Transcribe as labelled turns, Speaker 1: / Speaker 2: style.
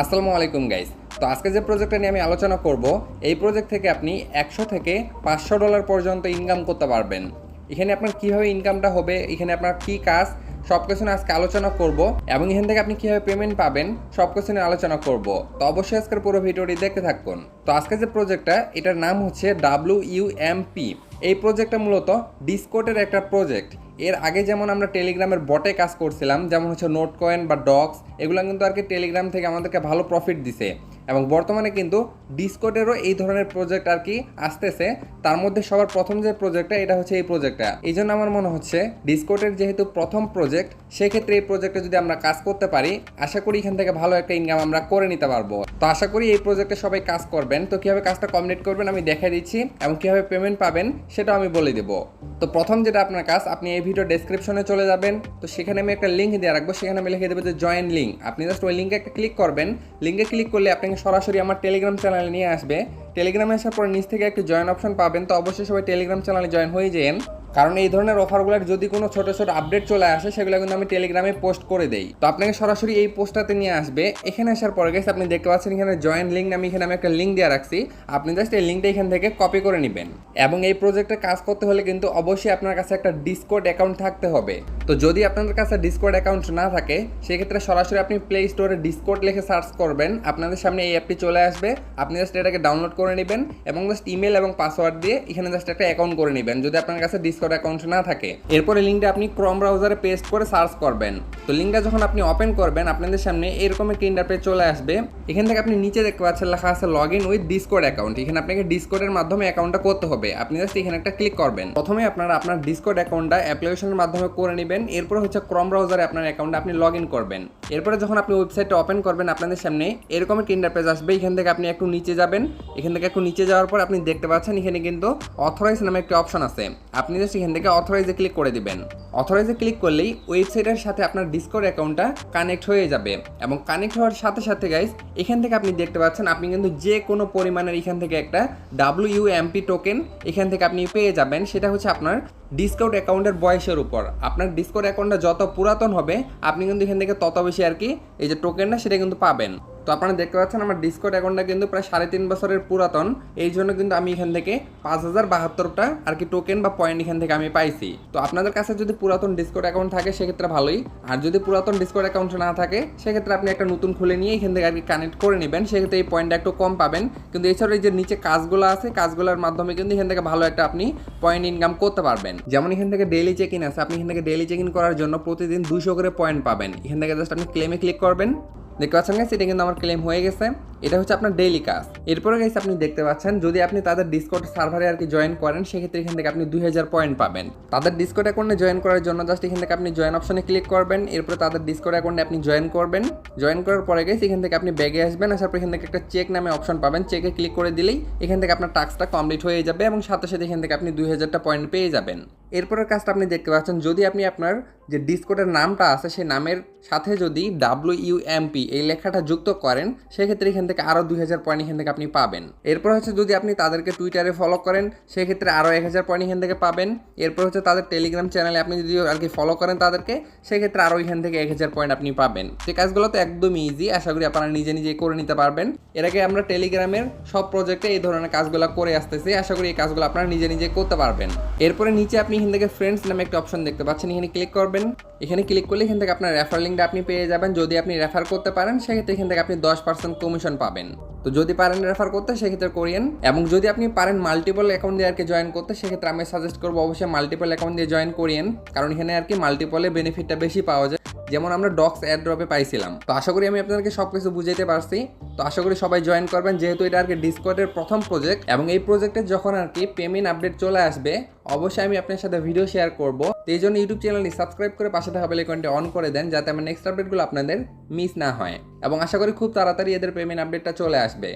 Speaker 1: আসসালামু আলাইকুম গাইস তো আজকে যে প্রজেক্টটা নিয়ে আমি আলোচনা করব, এই প্রজেক্ট থেকে আপনি একশো থেকে পাঁচশো ডলার পর্যন্ত ইনকাম করতে পারবেন। এখানে আপনার কীভাবে ইনকামটা হবে, এখানে আপনার কী কাজ সব কিছু নিয়ে আজকে আলোচনা করব এবং এখান থেকে আপনি কীভাবে পেমেন্ট পাবেন, সব কিছু নিয়ে আলোচনা করব। তো অবশ্যই আজকের পুরো ভিডিওটি দেখতে থাকুন। তো আজকে যে প্রজেক্টটা এটার নাম হচ্ছে ডাব্লিউ ইউএমপি এই প্রজেক্টটা মূলত ডিসকোটের একটা প্রজেক্ট এর আগে যেমন আমরা টেলিগ্রামের বটে কাজ করছিলাম, যেমন হচ্ছে নোট কয়েন বা ডক্স এগুলো কিন্তু আর কি টেলিগ্রাম থেকে আমাদেরকে ভালো প্রফিট দিছে। এবং বর্তমানে কিন্তু ডিসকোডেরও এই ধরনের প্রজেক্ট আর কি আসতেছে। তার মধ্যে সবার প্রথম যে প্রজেক্টটা এটা হচ্ছে এই প্রজেক্টটা এই জন্য আমার মনে হচ্ছে ডিসকোডের যেহেতু প্রথম প্রজেক্ট সেক্ষেত্রে এই প্রজেক্টে যদি আমরা কাজ করতে পারি, আশা করি এখান থেকে ভালো একটা ইনকাম আমরা করে নিতে পারব। তো আশা করি এই প্রজেক্টে সবাই কাজ করবেন। তো কীভাবে কাজটা কমপ্লিট করবেন আমি দেখাই দিচ্ছি এবং কীভাবে পেমেন্ট পাবেন সেটাও আমি বলে দেবো। তো প্রথম যেটা আপনার কাজ, আপনি এই ভিডিও ডেসক্রিপশনে চলে যাবেন। তো সেখানে আমি একটা লিঙ্ক দিয়ে রাখব। সেখানে আমি লিখে দেবো যে জয়েন লিঙ্ক আপনি জাস্ট ওই লিঙ্কে একটা ক্লিক করবেন। লিঙ্কে ক্লিক করলে আপনাকে সরাসরি আমার টেলিগ্রাম চ্যানেলে নিয়ে আসবে। টেলিগ্রামে আসার পর নিচ থেকে একটি জয়েন অপশন পাবেন। তো অবশ্যই সবাই টেলিগ্রাম চ্যানেলে জয়েন হয়ে যান কারণ এই ধরনের অফারগুলোর যদি কোনো ছোট ছোট আপডেট চলে আসে, সেগুলো কিন্তু আমি টেলিগ্রামে পোস্ট করে দেই। তো আপনাকে সরাসরি এই পোস্টটাতে নিয়ে আসবে। এখানে আসার পরে গেছে আপনি দেখতে পাচ্ছেন এখানে জয়েন লিঙ্ক আমি এখানে আমি একটা লিঙ্ক দিয়ে রাখছি। আপনি জাস্ট এই লিঙ্কটা এখান থেকে কপি করে নেবেন। এবং এই প্রজেক্টে কাজ করতে হলে কিন্তু অবশ্যই আপনার কাছে একটা ডিসকোড অ্যাকাউন্ট থাকতে হবে। তো যদি আপনাদের কাছে ডিসকোড অ্যাকাউন্ট না থাকে, সেক্ষেত্রে সরাসরি আপনি প্লে স্টোরে ডিসকোড লিখে সার্চ করবেন। আপনাদের সামনে এই অ্যাপটি চলে আসবে। আপনি জাস্ট এটাকে ডাউনলোড করে নেবেন এবং জাস্ট ইমেল এবং পাসওয়ার্ড দিয়ে এখানে জাস্ট একটা অ্যাকাউন্ট করে নেবেন। যদি আপনার কাছে ডিসকোড অ্যাকাউন্ট না থাকে, এরপরে লিঙ্কটা আপনি ক্রম ব্রাউজারে পেস্ট করে সার্চ করবেন। তো লিঙ্কটা যখন আপনি ওপেন করবেন, আপনাদের সামনে এরকম একটা ইন্টারপেজ চলে আসবে। এখান থেকে আপনি নিচে দেখতে পাচ্ছেন লেখা আছে log in with Discord account এখানে আপনাকে ডিসকোডের মাধ্যমে অ্যাকাউন্টটা করতে হবে। আপনি জাস্ট এখানে একটা ক্লিক করবেন। প্রথমে আপনারা আপনার ডিসকোড অ্যাকাউন্টটা অ্যাপ্লিকেশনের মাধ্যমে করে নেবেন। এরপরে হচ্ছে ক্রম ব্রাউজারে আপনার অ্যাকাউন্টে আপনি লগ ইন করবেন। এরপরে যখন আপনি ওয়েবসাইটটা ওপেন করবেন, আপনাদের সামনে এরকম একটা ইন্টারপেজ আসবে। এখান থেকে আপনি একটু নিচে যাবেন। এখান থেকে একটু নিচে যাওয়ার পর আপনি দেখতে পাচ্ছেন এখানে কিন্তু অথরাইজ নামে একটি অপশন আছে। আপনি জাস্ট এখান থেকে অথরাইজে ক্লিক করে দিবেন। অথরাইজে ক্লিক করলেই ওয়েবসাইটের সাথে আপনার ডিসকোড অ্যাকাউন্টটা কানেক্ট হয়ে যাবে এবং কানেক্ট হওয়ার সাথে সাথে গাইস এখান থেকে আপনি দেখতে পাচ্ছেন আপনি কিন্তু যে কোনো পরিমাণের এখান থেকে একটা ডাব্লিউ এমপি টোকেন এখান থেকে আপনি পেয়ে যাবেন। সেটা হচ্ছে আপনার ডিসকাউন্ট অ্যাকাউন্টের বয়সের উপর। আপনার ডিসকাউন্ট অ্যাকাউন্টটা যত পুরাতন হবে, আপনি কিন্তু এখান থেকে তত বেশি আর কি এই যে টোকেনটা সেটা কিন্তু পাবেন। তো আপনারা দেখতে পাচ্ছেন আমার ডিসকোড অ্যাকাউন্টটা কিন্তু প্রায় সাড়ে তিন বছরের পুরাতন। এই জন্য কিন্তু আমি এখান থেকে পাঁচ হাজার বাহাত্তরটা আর কি টোকেন বা পয়েন্ট এখান থেকে আমি পাইছি। তো আপনাদের কাছে যদি পুরাতন ডিসকোড অ্যাকাউন্ট থাকে, সেক্ষেত্রে ভালোই। আর যদি পুরাতন ডিসকোড অ্যাকাউন্ট না থাকে, সেক্ষেত্রে আপনি একটা নতুন খুলে নিয়ে এখান থেকে আর কি কানেক্ট করে নেবেন। সেক্ষেত্রে এই পয়েন্টটা একটু কম পাবেন। কিন্তু এছাড়াও এই যে নিচে কাজগুলো আছে, কাজগুলোর মাধ্যমে কিন্তু এখান থেকে ভালো একটা আপনি পয়েন্ট ইনকাম করতে পারবেন। যেমন এখান থেকে ডেইলি চেক ইন আছে। আপনি এখান থেকে ডেইলি চেক ইন করার জন্য প্রতিদিন দুশো করে পয়েন্ট পাবেন। এখান থেকে জাস্ট আপনি ক্লেমে ক্লিক করবেন। দেখতে পাচ্ছেন গাইস এটা কিন্তু আমার ক্লেম হয়ে গেছে এটা হচ্ছে আপনার ডেইলি কাজ। এরপরে গাইস আপনি দেখতে পাচ্ছেন, যদি আপনি তাদের ডিসকোড সার্ভারে আর কি জয়েন করেন, সেক্ষেত্রে এখান থেকে আপনি দুই হাজার পয়েন্ট পাবেন। তাদের ডিসকোড অ্যাকাউন্টে জয়েন করার জন্য জাস্ট এখান থেকে আপনি জয়েন অপশনে ক্লিক করবেন, এরপরে তাদের ডিসকোড অ্যাকাউন্টে আপনি জয়েন করবেন। জয়েন করার পরে গেছে এখান থেকে আপনি ব্যাগে আসবেন, আসার পর এখান থেকে একটা চেক নামে অপশন পাবেন। চেকে ক্লিক করে দিলেই এখান থেকে আপনার টাস্কটা কমপ্লিট হয়ে যাবে এবং সাথে সাথে এখান থেকে আপনি দুই হাজারটা পয়েন্ট পেয়ে যাবেন। এরপরের কাজটা আপনি দেখতে পাচ্ছেন, যদি আপনি আপনার যে ডিসকোডের নামটা আছে, সেই নামের সাথে যদি ডাব্লিউ ইউ এমপি এই লেখাটা যুক্ত করেন, সেক্ষেত্রে এখান থেকে আরও দুই হাজার পয়েন্ট এখান থেকে আপনি পাবেন। এরপর হচ্ছে যদি আপনি তাদেরকে টুইটারে ফলো করেন, সেক্ষেত্রে আরও এক হাজার পয়েন্ট এখান থেকে পাবেন। এরপর হচ্ছে তাদের টেলিগ্রাম চ্যানেলে আপনি যদি আর কি ফলো করেন তাদেরকে, সেক্ষেত্রে আরও এখান থেকে এক হাজার পয়েন্ট আপনি পাবেন। যে কাজগুলো তো একদমই ইজি আশা করি আপনারা নিজে নিজে করে নিতে পারবেন। এর আগে আমরা টেলিগ্রামের সব প্রজেক্টে এই ধরনের কাজগুলো করে আসতেছি। আশা করি এই কাজগুলো আপনারা নিজে নিজে করতে পারবেন। এরপরে নিচে আপনি এখান থেকে ফ্রেন্ডস নামে একটা অপশন দেখতে পাচ্ছেন, এখানে ক্লিক করবেন। এখানে ক্লিক করলে এখান থেকে আপনার রেফার লিঙ্কটা আপনি পেয়ে যাবেন। যদি আপনি রেফার করতে পারেন, সেক্ষেত্রে এখান থেকে আপনি দশ পার্সেন্ট কমিশন পাবেন। তো যদি পারেন রেফার করতে, সেক্ষেত্রে করিয়েন। এবং যদি আপনি পারেন মাল্টিপল অ্যাকাউন্ট দিয়ে আর কি জয়েন করতে, সেক্ষেত্রে আমি সাজেস্ট করব অবশ্যই মাল্টিপল অ্যাকাউন্ট দিয়ে জয়েন করিয়েন। কারণ এখানে আর কি মাল্টিপলে বেনিফিটটা বেশি পাওয়া যায়। যেমন আমরা ডক্স এয়ার ড্রপে পাইছিলাম। তো আশা করি আমি আপনাদেরকে সব কিছু বুঝাইতে পারছি। তো আশা করি সবাই জয়েন করবেন, যেহেতু এটা আর কি ডিসকোডের প্রথম প্রজেক্ট এবং এই প্রজেক্টে যখন আর কি পেমেন্ট আপডেট চলে আসবে, অবশ্যই আমি আপনার সাথে ভিডিও শেয়ার করব। তো এই জন্য ইউটিউব চ্যানেলটি সাবস্ক্রাইব করে পাশে থাকা বেলাইকনটি অন করে দেন, যাতে আমার নেক্সট আপডেটগুলো আপনাদের মিস না হয়। এবং আশা করি খুব তাড়াতাড়ি এদের পেমেন্ট আপডেটটা চলে আসবে।